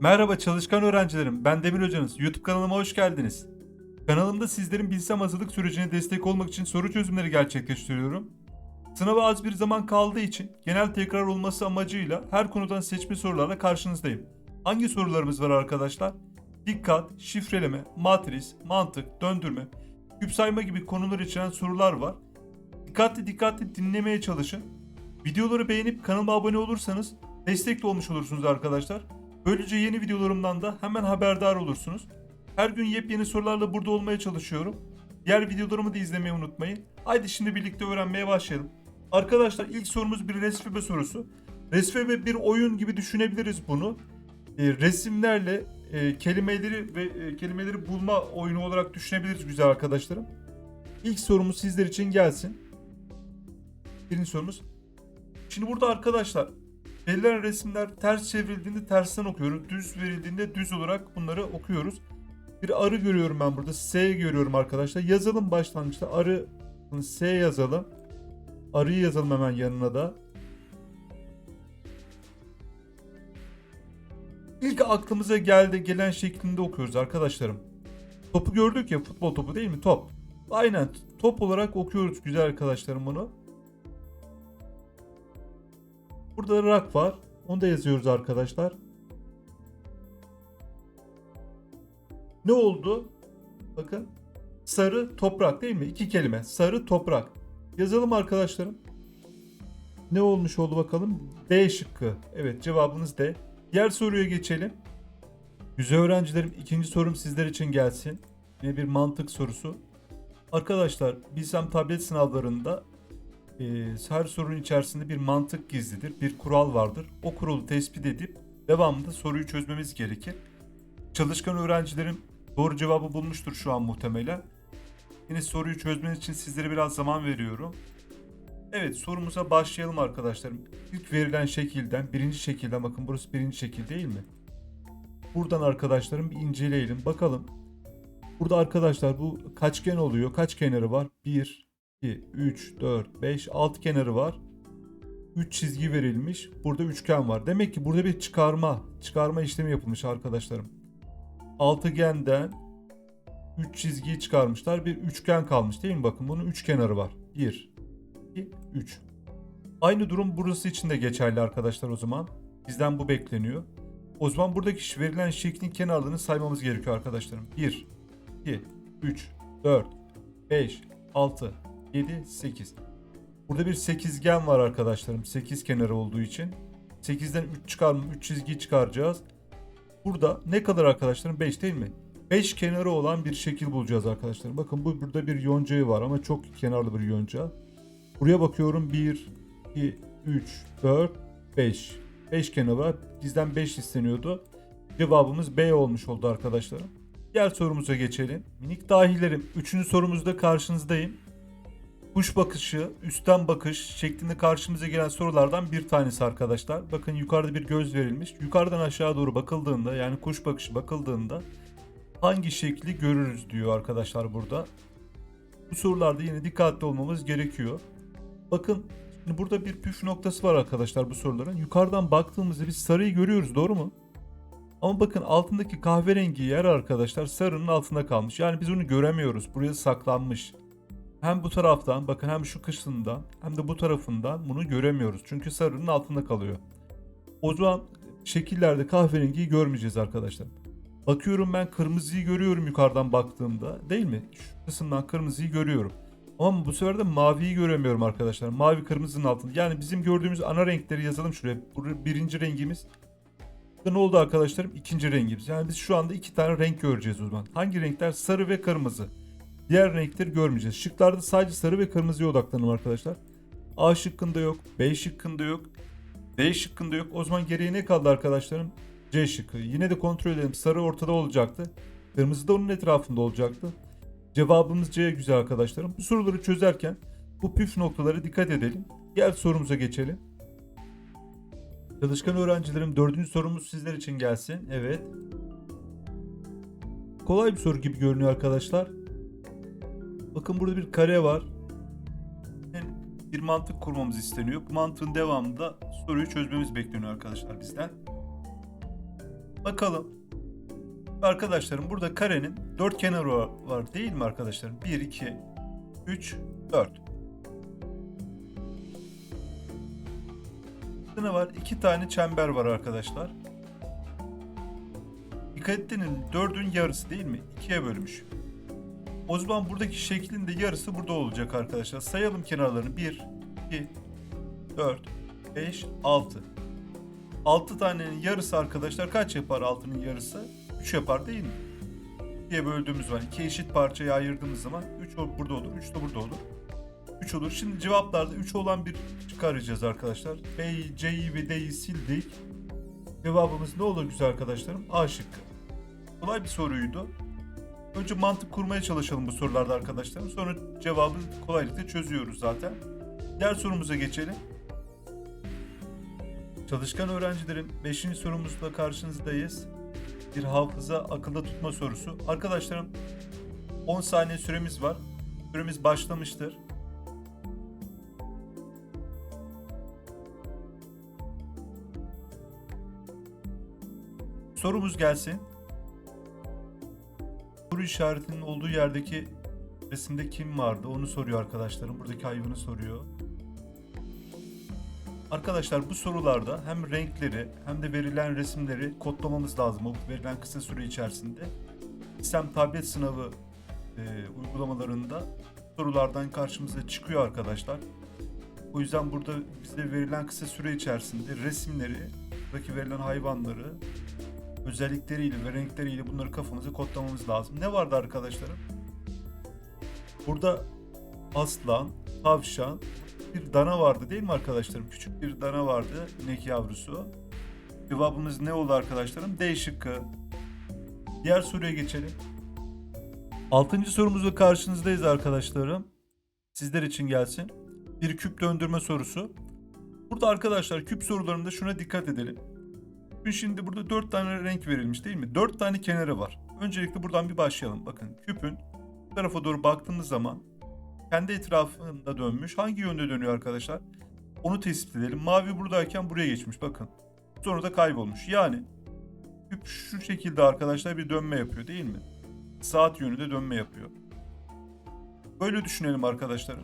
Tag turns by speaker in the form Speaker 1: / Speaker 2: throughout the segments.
Speaker 1: Merhaba çalışkan öğrencilerim. Ben Demir Hocanız. YouTube kanalıma hoş geldiniz. Kanalımda sizlerin bilsem hazırlık sürecine destek olmak için soru çözümleri gerçekleştiriyorum. Sınava az bir zaman kaldığı için genel tekrar olması amacıyla her konudan seçme sorularla karşınızdayım. Hangi sorularımız var arkadaşlar? Dikkat, şifreleme, matris, mantık, döndürme, küp sayma gibi konular içeren sorular var. Dikkatli dikkatli dinlemeye çalışın. Videoları beğenip kanalıma abone olursanız destek de olmuş olursunuz arkadaşlar. Böylece yeni videolarımdan da hemen haberdar olursunuz. Her gün yepyeni sorularla burada olmaya çalışıyorum. Diğer videolarımı da izlemeyi unutmayın. Haydi şimdi birlikte öğrenmeye başlayalım. Arkadaşlar ilk sorumuz bir resfebe sorusu. Resfebe bir oyun gibi düşünebiliriz bunu. E, resimlerle e, kelimeleri ve e, kelimeleri bulma oyunu olarak düşünebiliriz güzel arkadaşlarım. İlk sorumuz sizler için gelsin. Birinci sorumuz. Şimdi burada arkadaşlar verilen resimler ters çevrildiğinde tersten okuyoruz. Düz verildiğinde düz olarak bunları okuyoruz. Bir arı görüyorum ben burada. S görüyorum arkadaşlar. Yazalım başlangıçta. Arı S yazalım. Arıyı yazalım hemen yanına da. İlk aklımıza geldi gelen şeklinde okuyoruz arkadaşlarım. Topu gördük ya futbol topu değil mi? Top. Aynen top olarak okuyoruz güzel arkadaşlarım bunu. Burada rak var. Onu da yazıyoruz arkadaşlar. Ne oldu? Bakın. Sarı toprak değil mi? İki kelime. Sarı toprak. Yazalım arkadaşlarım. Ne olmuş oldu bakalım? D şıkkı. Evet cevabınız D. Diğer soruya geçelim. Güzel öğrencilerim ikinci sorum sizler için gelsin. Yine bir mantık sorusu. Arkadaşlar bilsem tablet sınavlarında her sorunun içerisinde bir mantık gizlidir. Bir kural vardır. O kuralı tespit edip devamında soruyu çözmemiz gerekir. Çalışkan öğrencilerim doğru cevabı bulmuştur şu an muhtemelen. Yine soruyu çözmeniz için sizlere biraz zaman veriyorum. Evet sorumuza başlayalım arkadaşlarım. İlk verilen şekilden, birinci şekilden bakın burası birinci şekil değil mi? Buradan arkadaşlarım bir inceleyelim. Bakalım. Burada arkadaşlar bu kaçgen oluyor. Kaç kenarı var? 1, 2, 3, 4, 5, 6 kenarı var. 3 çizgi verilmiş. Burada üçgen var. Demek ki burada bir çıkarma, çıkarma işlemi yapılmış arkadaşlarım. Altıgenden 3 çizgiyi çıkarmışlar. Bir üçgen kalmış değil mi? Bakın bunun üç kenarı var. 1, 2, 3. Aynı durum burası için de geçerli arkadaşlar o zaman. Bizden bu bekleniyor. O zaman buradaki verilen şeklin kenarlarını saymamız gerekiyor arkadaşlarım. 1, 2, 3, 4, 5, 6, 7, 8. Burada bir sekizgen var arkadaşlarım. 8 kenarı olduğu için. 8'den 3 çıkarma, 3 çizgiyi çıkaracağız. Burada ne kadar arkadaşlarım? 5 değil mi? 5 kenarı olan bir şekil bulacağız arkadaşlar. Bakın bu burada bir yoncayı var ama çok kenarlı bir yonca. Buraya bakıyorum 1, 2, 3, 4, 5. 5 kenarı var. Bizden 5 isteniyordu. Cevabımız B olmuş oldu arkadaşlarım. Diğer sorumuza geçelim. Minik dahilerim. Üçüncü sorumuzda karşınızdayım. Kuş bakışı, üstten bakış şeklinde karşımıza gelen sorulardan bir tanesi arkadaşlar. Bakın yukarıda bir göz verilmiş. Yukarıdan aşağı doğru bakıldığında yani kuş bakışı bakıldığında hangi şekli görürüz diyor arkadaşlar burada. Bu sorularda yine dikkatli olmamız gerekiyor. Bakın şimdi burada bir püf noktası var arkadaşlar bu soruların. Yukarıdan baktığımızda biz sarıyı görüyoruz doğru mu? Ama bakın altındaki kahverengi yer arkadaşlar sarının altında kalmış. Yani biz onu göremiyoruz. Buraya saklanmış. Hem bu taraftan bakın hem şu kısmından hem de bu tarafından bunu göremiyoruz. Çünkü sarının altında kalıyor. O zaman şekillerde kahverengiyi görmeyeceğiz arkadaşlar. Bakıyorum ben kırmızıyı görüyorum yukarıdan baktığımda değil mi? Şu kısımdan kırmızıyı görüyorum. Ama bu sefer de maviyi göremiyorum arkadaşlar. Mavi kırmızının altında. Yani bizim gördüğümüz ana renkleri yazalım şuraya. Birinci rengimiz. Ne oldu arkadaşlarım? İkinci rengimiz. Yani biz şu anda iki tane renk göreceğiz o zaman. Hangi renkler? Sarı ve kırmızı. Diğer renkleri görmeyeceğiz. Şıklarda sadece sarı ve kırmızıya odaklanalım arkadaşlar. A şıkkında yok. B şıkkında yok. D şıkkında yok. O zaman geriye ne kaldı arkadaşlarım? C şıkkı. Yine de kontrol edelim. Sarı ortada olacaktı. Kırmızı da onun etrafında olacaktı. Cevabımız C güzel arkadaşlarım. Bu soruları çözerken bu püf noktalara dikkat edelim. Diğer sorumuza geçelim. Çalışkan öğrencilerim dördüncü sorumuz sizler için gelsin. Evet. Kolay bir soru gibi görünüyor arkadaşlar. Bakın burada bir kare var. Bir mantık kurmamız isteniyor. Bu mantığın devamında soruyu çözmemiz bekleniyor arkadaşlar bizden. Bakalım. Arkadaşlarım burada karenin dört kenarı var değil mi arkadaşlarım? 1, 2, 3, 4. Ne var? İki tane çember var arkadaşlar. Dikkat ettiğinin dördün yarısı değil mi? İkiye bölmüş. O zaman buradaki şeklin de yarısı burada olacak arkadaşlar. Sayalım kenarlarını. 1, 2, 4, 5, 6. 6 tanenin yarısı arkadaşlar kaç yapar 6'nın yarısı? 3 yapar değil mi? 2'ye böldüğümüz var. 2 eşit parçaya ayırdığımız zaman 3 burada olur, 3 de burada olur. 3 olur. Şimdi cevaplarda 3 olan bir çıkaracağız arkadaşlar. B'yi, C'yi ve D'yi sildik. Cevabımız ne olur güzel arkadaşlarım? A şıkkı. Kolay bir soruydu. Önce mantık kurmaya çalışalım bu sorularda arkadaşlarım. Sonra cevabı kolaylıkla çözüyoruz zaten. Diğer sorumuza geçelim. Çalışkan öğrencilerim 5. sorumuzla karşınızdayız. Bir hafıza akılda tutma sorusu. Arkadaşlarım 10 saniye süremiz var. Süremiz başlamıştır. Sorumuz gelsin. Soru işaretinin olduğu yerdeki resimde kim vardı onu soruyor arkadaşlarım. Buradaki hayvanı soruyor. Arkadaşlar bu sorularda hem renkleri hem de verilen resimleri kodlamamız lazım. O verilen kısa süre içerisinde. Sistem tablet sınavı e, uygulamalarında sorulardan karşımıza çıkıyor arkadaşlar. O yüzden burada bize verilen kısa süre içerisinde resimleri, buradaki verilen hayvanları, özellikleriyle ve renkleriyle bunları kafamıza kodlamamız lazım. Ne vardı arkadaşlarım? Burada aslan, tavşan, bir dana vardı değil mi arkadaşlarım? Küçük bir dana vardı, inek yavrusu. Cevabımız ne oldu arkadaşlarım? D şıkkı. Diğer soruya geçelim. Altıncı sorumuzla karşınızdayız arkadaşlarım. Sizler için gelsin. Bir küp döndürme sorusu. Burada arkadaşlar küp sorularında şuna dikkat edelim. Şimdi burada dört tane renk verilmiş değil mi? Dört tane kenarı var. Öncelikle buradan bir başlayalım. Bakın küpün bu tarafa doğru baktığımız zaman kendi etrafında dönmüş. Hangi yönde dönüyor arkadaşlar? Onu tespit edelim. Mavi buradayken buraya geçmiş bakın. Sonra da kaybolmuş. Yani küp şu şekilde arkadaşlar bir dönme yapıyor değil mi? Saat yönünde dönme yapıyor. Böyle düşünelim arkadaşlar.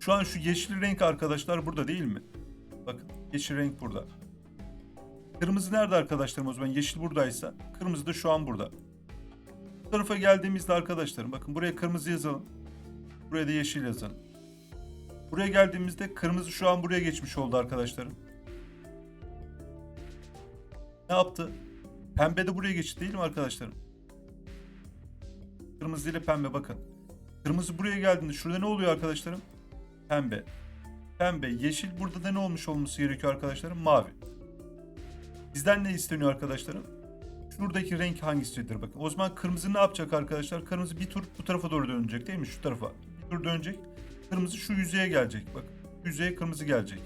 Speaker 1: Şu an şu yeşil renk arkadaşlar burada değil mi? Bakın yeşil renk burada. Kırmızı nerede arkadaşlarım o zaman? Yeşil buradaysa kırmızı da şu an burada. Bu tarafa geldiğimizde arkadaşlarım bakın buraya kırmızı yazalım. Buraya da yeşil yazalım. Buraya geldiğimizde kırmızı şu an buraya geçmiş oldu arkadaşlarım. Ne yaptı? Pembe de buraya geçti değil mi arkadaşlarım? Kırmızı ile pembe bakın. Kırmızı buraya geldiğinde şurada ne oluyor arkadaşlarım? Pembe. Pembe, yeşil burada da ne olmuş olması gerekiyor arkadaşlarım? Mavi. Bizden ne isteniyor arkadaşlarım? Şuradaki renk hangisidir bakın. O zaman kırmızı ne yapacak arkadaşlar? Kırmızı bir tur bu tarafa doğru dönecek değil mi? Şu tarafa. Bir tur dönecek. Kırmızı şu yüzeye gelecek. Bak. Yüzeye kırmızı gelecek.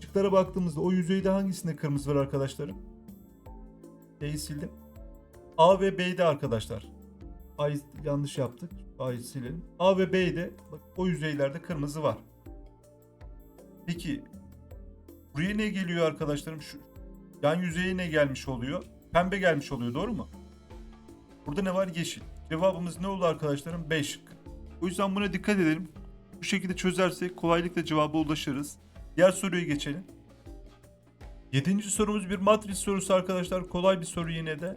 Speaker 1: Işıklara baktığımızda o yüzeyde hangisinde kırmızı var arkadaşlarım? D'yi sildim. A ve B'de arkadaşlar. A'yı yanlış yaptık. A'yı silelim. A ve B'de bak, o yüzeylerde kırmızı var. Peki buraya ne geliyor arkadaşlarım? Şu yan yüzeye ne gelmiş oluyor? Pembe gelmiş oluyor doğru mu? Burada ne var? Yeşil. Cevabımız ne oldu arkadaşlarım? 5 şıkkı. O yüzden buna dikkat edelim. Bu şekilde çözersek kolaylıkla cevaba ulaşırız. Diğer soruya geçelim. Yedinci sorumuz bir matris sorusu arkadaşlar. Kolay bir soru yine de.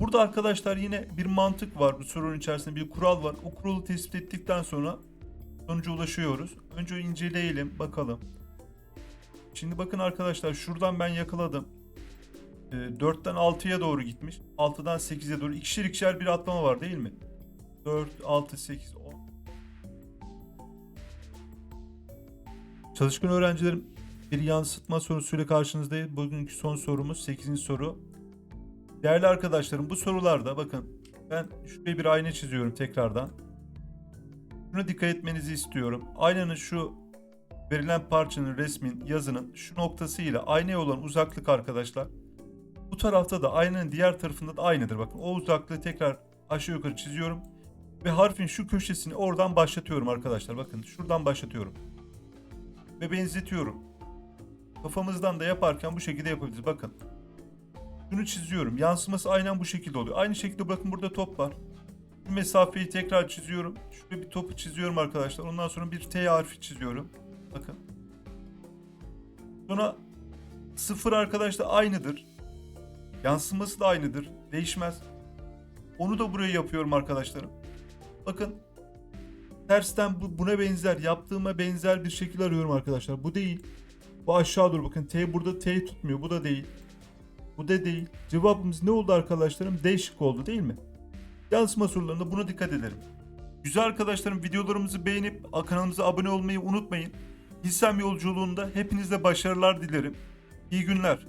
Speaker 1: Burada arkadaşlar yine bir mantık var bu sorunun içerisinde bir kural var. O kuralı tespit ettikten sonra sonuca ulaşıyoruz. Önce inceleyelim bakalım. Şimdi bakın arkadaşlar şuradan ben yakaladım. E, 4'ten 6'ya doğru gitmiş. 6'dan 8'e doğru ikişer ikişer bir atlama var değil mi? 4, 6, 8, 10. Çalışkan öğrencilerim bir yansıtma sorusuyla karşınızdayım. Bugünkü son sorumuz 8. soru. Değerli arkadaşlarım bu sorularda bakın ben şuraya bir ayna çiziyorum tekrardan. Şuna dikkat etmenizi istiyorum. Aynanın şu verilen parçanın, resmin, yazının şu noktasıyla aynaya olan uzaklık arkadaşlar. Bu tarafta da aynanın diğer tarafında da aynıdır. Bakın o uzaklığı tekrar aşağı yukarı çiziyorum. Ve harfin şu köşesini oradan başlatıyorum arkadaşlar. Bakın şuradan başlatıyorum. Ve benzetiyorum. Kafamızdan da yaparken bu şekilde yapabiliriz. Bakın. Şunu çiziyorum. Yansıması aynen bu şekilde oluyor. Aynı şekilde bakın burada top var. Bu mesafeyi tekrar çiziyorum. Şuraya bir topu çiziyorum arkadaşlar. Ondan sonra bir T harfi çiziyorum. Bakın. Sonra sıfır arkadaşlar aynıdır. Yansıması da aynıdır. Değişmez. Onu da buraya yapıyorum arkadaşlarım. Bakın. Tersten bu, buna benzer, yaptığıma benzer bir şekil arıyorum arkadaşlar. Bu değil. Bu aşağı doğru bakın. T burada T tutmuyor. Bu da değil. Bu da değil. Cevabımız ne oldu arkadaşlarım? D şıkkı oldu değil mi? Yansıma sorularında buna dikkat edelim. Güzel arkadaşlarım videolarımızı beğenip kanalımıza abone olmayı unutmayın. Hissem yolculuğunda hepinize başarılar dilerim. İyi günler.